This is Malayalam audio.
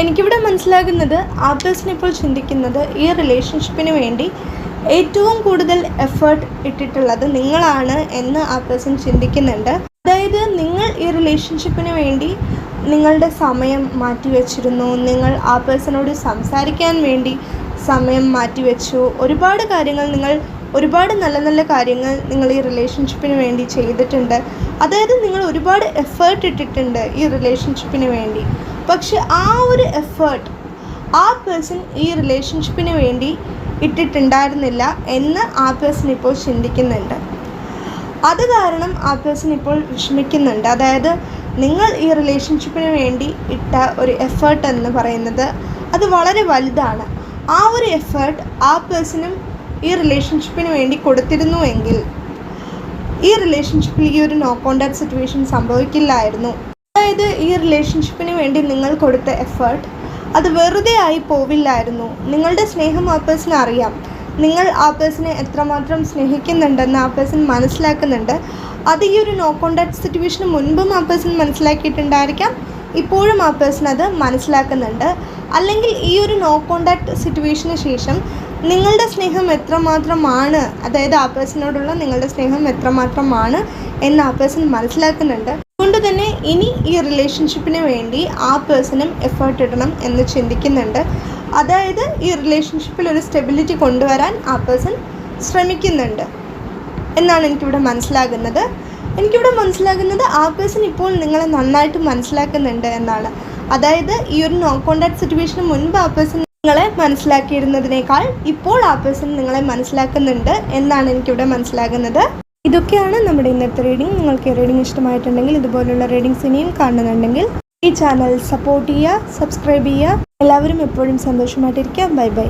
എനിക്കിവിടെ മനസ്സിലാകുന്നത് ആപ്പിൾസിന് ഇപ്പോൾ ചിന്തിക്കുന്നത് ഈ റിലേഷൻഷിപ്പിന് വേണ്ടി ഏറ്റവും കൂടുതൽ എഫേർട്ട് ഇട്ടിട്ടുള്ളത് നിങ്ങളാണ് എന്ന് ആ പേഴ്സൺ ചിന്തിക്കുന്നുണ്ട്. അതായത് നിങ്ങൾ ഈ റിലേഷൻഷിപ്പിന് വേണ്ടി നിങ്ങളുടെ സമയം മാറ്റിവെച്ചിരുന്നു. നിങ്ങൾ ആ പേഴ്സണോട് സംസാരിക്കാൻ വേണ്ടി സമയം മാറ്റിവെച്ചു. ഒരുപാട് കാര്യങ്ങൾ നിങ്ങൾ ഒരുപാട് നല്ല നല്ല കാര്യങ്ങൾ നിങ്ങൾ ഈ റിലേഷൻഷിപ്പിന് വേണ്ടി ചെയ്തിട്ടുണ്ട്. അതായത് നിങ്ങൾ ഒരുപാട് എഫേർട്ട് ഇട്ടിട്ടുണ്ട് ഈ റിലേഷൻഷിപ്പിന് വേണ്ടി. പക്ഷെ ആ ഒരു എഫേർട്ട് ആ പേഴ്സൺ ഈ റിലേഷൻഷിപ്പിന് വേണ്ടി ഇട്ടിട്ടുണ്ടായിരുന്നില്ല എന്ന് ആ പേഴ്സൺ ഇപ്പോൾ ചിന്തിക്കുന്നുണ്ട്. അത് കാരണം ആ പേഴ്സൺ ഇപ്പോൾ വിഷമിക്കുന്നുണ്ട്. അതായത് നിങ്ങൾ ഈ റിലേഷൻഷിപ്പിന് വേണ്ടി ഇട്ട ഒരു എഫേർട്ട് എന്ന് പറയുന്നത് അത് വളരെ വലുതാണ്. ആ ഒരു എഫേർട്ട് ആ പേഴ്സണും ഈ റിലേഷൻഷിപ്പിന് വേണ്ടി കൊടുത്തിരുന്നു എങ്കിൽ ഈ റിലേഷൻഷിപ്പിൽ ഈ ഒരു നോ കോണ്ടാക്ട് സിറ്റുവേഷൻ സംഭവിക്കില്ലായിരുന്നു. അതായത് ഈ റിലേഷൻഷിപ്പിന് വേണ്ടി നിങ്ങൾ കൊടുത്ത എഫേർട്ട് അത് വെറുതെ ആയി പോവില്ലായിരുന്നു. നിങ്ങളുടെ സ്നേഹം ആ പേഴ്സൺ അറിയാം. നിങ്ങൾ ആ പേഴ്സണെ എത്രമാത്രം സ്നേഹിക്കുന്നുണ്ടെന്ന് ആ പേഴ്സൺ മനസ്സിലാക്കുന്നുണ്ട്. അത് ഈ ഒരു നോ കോണ്ടാക്ട് സിറ്റുവേഷന് മുൻപും ആ പേഴ്സൺ മനസ്സിലാക്കിയിട്ടുണ്ടായിരിക്കാം. ഇപ്പോഴും ആ പേഴ്സൺ അത് മനസ്സിലാക്കുന്നുണ്ട്. അല്ലെങ്കിൽ ഈ ഒരു നോ കോണ്ടാക്ട് സിറ്റുവേഷന് ശേഷം നിങ്ങളുടെ സ്നേഹം എത്രമാത്രമാണ് അതായത് ആ പേഴ്സണോടുള്ള നിങ്ങളുടെ സ്നേഹം എത്രമാത്രമാണ് എന്ന് ആ പേഴ്സൺ മനസ്സിലാക്കുന്നുണ്ട്. അതുകൊണ്ട് തന്നെ ഇനി ഈ റിലേഷൻഷിപ്പിന് വേണ്ടി ആ പേഴ്സണും എഫേർട്ട് ഇടണം എന്ന് ചിന്തിക്കുന്നുണ്ട്. അതായത് ഈ റിലേഷൻഷിപ്പിൽ ഒരു സ്റ്റെബിലിറ്റി കൊണ്ടുവരാൻ ആ പേഴ്സൺ ശ്രമിക്കുന്നുണ്ട്. എന്നാണ് എനിക്കിവിടെ മനസ്സിലാകുന്നത്. എനിക്കിവിടെ മനസ്സിലാകുന്നത് ആ പേഴ്സൺ ഇപ്പോൾ നിങ്ങളെ നന്നായിട്ട് മനസ്സിലാക്കുന്നുണ്ട് എന്നാണ്. അതായത് ഈ ഒരു നോ കോണ്ടാക്ട് സിറ്റുവേഷന് മുൻപ് ആ പേഴ്സൺ നിങ്ങളെ മനസ്സിലാക്കിയിരുന്നതിനേക്കാൾ ഇപ്പോൾ ആ പേഴ്സൺ നിങ്ങളെ മനസ്സിലാക്കുന്നുണ്ട് എന്നാണ് എനിക്കിവിടെ മനസ്സിലാകുന്നത്. ഇതൊക്കെയാണ് നമ്മുടെ ഇന്നത്തെ റീഡിംഗ് നിങ്ങൾക്ക് റീഡിംഗ് ഇഷ്ടമായിട്ടുണ്ടെങ്കിൽ ഇതുപോലുള്ള റീഡിങ്സ് ഇനിയും കാണുന്നുണ്ടെങ്കിൽ ഈ ചാനൽ സപ്പോർട്ട് ചെയ്യുക സബ്സ്ക്രൈബ് ചെയ്യുക. എല്ലാവരും എപ്പോഴും സന്തോഷമായിട്ടിരിക്കുക. Bye bye